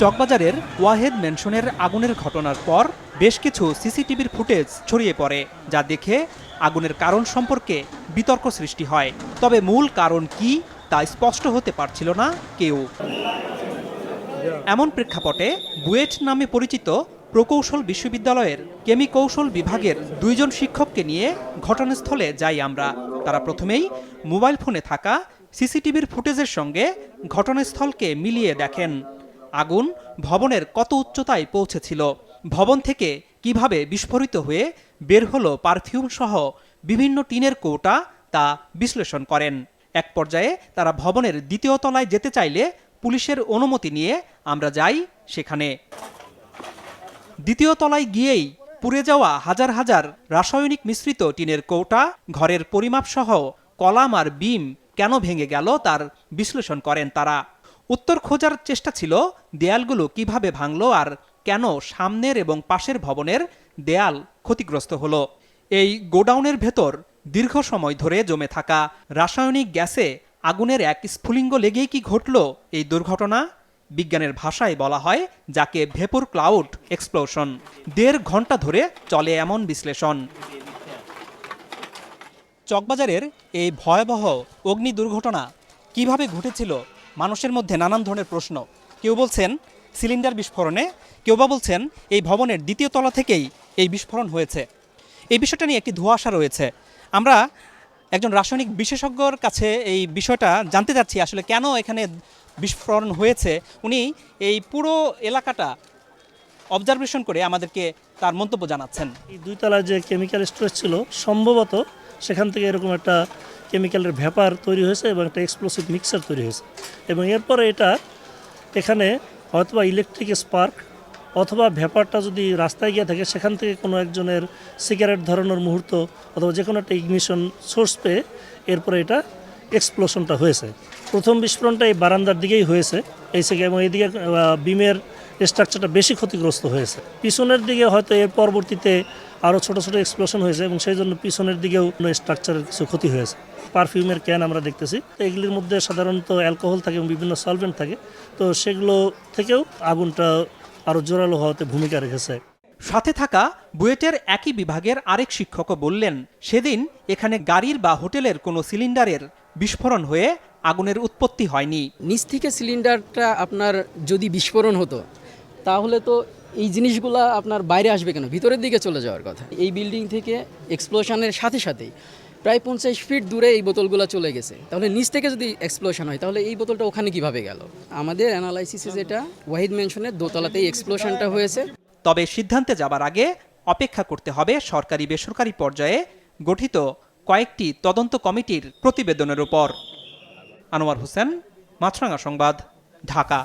চকবাজারের ওয়াহেদ ম্যানশনের আগুনের ঘটনার পর বেশ কিছু সিসিটিভির ফুটেজ ছড়িয়ে পড়ে, যা দেখে আগুনের কারণ সম্পর্কে বিতর্ক সৃষ্টি হয়। তবে মূল কারণ কি তা স্পষ্ট হতে পারছিল না কেউ। এমন প্রেক্ষাপটে বুয়েট নামে পরিচিত প্রকৌশল বিশ্ববিদ্যালয়ের কেমি কৌশল বিভাগের দুইজন শিক্ষককে নিয়ে ঘটনাস্থলে যাই আমরা। তারা প্রথমেই মোবাইল ফোনে থাকা সিসিটিভির ফুটেজের সঙ্গে ঘটনাস্থলকে মিলিয়ে দেখেন। আগুন ভবনের কত উচ্চতায় পৌঁছেছিল? ভবন থেকে কীভাবে বিস্ফোরিত হয়ে বের হলো পারফিউম সহ বিভিন্ন টিনের কৌটা তা বিশ্লেষণ করেন। এক পর্যায়ে তারা ভবনের দ্বিতীয় তলায় যেতে চাইলে পুলিশের অনুমতি নিয়ে আমরা যাই সেখানে। দ্বিতীয় তলায় গিয়েই পুড়ে যাওয়া হাজার হাজার রাসায়নিক মিশ্রিত টিনের কৌটা, ঘরের পরিমাপ সহ কলাম আর বিম কেন ভেঙে গেল তার বিশ্লেষণ করেন তারা। উত্তর খোঁজার চেষ্টা ছিল দেয়ালগুলো কীভাবে ভাঙলো আর কেন সামনের এবং পাশের ভবনের দেয়াল ক্ষতিগ্রস্ত হলো। এই গোডাউনের ভেতর দীর্ঘ সময় ধরে জমে থাকা রাসায়নিক গ্যাসে আগুনের এক স্ফুলিঙ্গ লেগেই কি ঘটল এই দুর্ঘটনা? বিজ্ঞানের ভাষায় বলা হয় যাকে ভেপর ক্লাউড এক্সপ্লোশন। দেড় ঘণ্টা ধরে চলে এমন বিশ্লেষণ। চকবাজারের এই ভয়াবহ অগ্নি দুর্ঘটনা কীভাবে ঘটেছিল মানুষের মধ্যে নানান ধরনের প্রশ্ন। কেউ বলছেন সিলিন্ডার বিস্ফোরণে, কেউ বা বলছেন এই ভবনের দ্বিতীয় তলা থেকেই এই বিস্ফোরণ হয়েছে। এই বিষয়টা নিয়ে একটি ধোঁয়াশা রয়েছে। আমরা একজন রাসায়নিক বিশেষজ্ঞর কাছে এই বিষয়টা জানতে চাচ্ছি, আসলে কেন এখানে বিস্ফোরণ হয়েছে? উনি এই পুরো এলাকাটা অবজারভেশন করে আমাদেরকে তার মন্তব্য জানাচ্ছেন। এই দুই তলায় যে কেমিক্যাল স্টোরেজ ছিল, সম্ভবত সেখান থেকে এরকম একটা কেমিক্যালের ভ্যাপার তৈরি হয়েছে এবং একটা এক্সপ্লোসিভ মিক্সার তৈরি হয়েছে। এবং এরপরে এটা এখানে হয়তোবা ইলেকট্রিক স্পার্ক অথবা ভ্যাপারটা যদি রাস্তায় গিয়ে থাকে, সেখান থেকে কোনো একজনের সিগারেট ধরানোর মুহূর্ত অথবা যে কোনো একটা ইগনিশন সোর্স পেয়ে এরপরে এটা এক্সপ্লোশনটা হয়েছে। প্রথম বিস্ফোরণটা এই বারান্দার দিকেই হয়েছে, এই এবং এইদিকে বিমের স্ট্রাকচারটা বেশি ক্ষতিগ্রস্ত হয়েছে। পিছনের দিকে হয়তো এর পরবর্তীতে আরও ছোট ছোট এক্সপ্লোশন হয়েছে এবং সেই জন্য পিছনের দিকেও স্ট্রাকচারের কিছু ক্ষতি হয়েছে। পারফিউমের ক্যান আমরা দেখতেছি। তো এগুলির মধ্যে সাধারণত অ্যালকোহল থাকে এবং বিভিন্ন সলভেন্ট থাকে। তো সেগুলো থেকেও আগুনটা আরও জোরালো হওয়াতে ভূমিকা রেখেছে। সাথে থাকা বুয়েটের একই বিভাগের আরেক শিক্ষকও বললেন সেদিন এখানে গাড়ির বা হোটেলের কোনো সিলিন্ডারের বিস্ফোরণ হয়ে আগুনের উৎপত্তি হয়নি। নিচ থেকে সিলিন্ডারটা আপনার যদি বিস্ফোরণ হতো তাহলে তো এই জিনিসগুলো আপনার বাইরে আসবে কেন? ভিতরের দিকে চলে যাওয়ার কথা। এই বিল্ডিং থেকে এক্সপ্লোশনের সাথে সাথেই প্রায় পঞ্চাশ ফিট দূরে এই বোতলগুলো চলে গেছে। তাহলে নিচ থেকে যদি এক্সপ্লোশন হয়, তাহলে এই বোতলটা ওখানে কীভাবে গেল? আমাদের অ্যানালাইসিসে যেটা, ওয়াহিদ মেনশনের দোতলাতেই এক্সপ্লোশনটা হয়েছে। তবে সিদ্ধান্তে যাবার আগে অপেক্ষা করতে হবে সরকারি বেসরকারি পর্যায়ে গঠিত কয়েকটি তদন্ত কমিটির প্রতিবেদনের উপর। আনোয়ার হোসেন, মাছরাঙা সংবাদ, ঢাকা।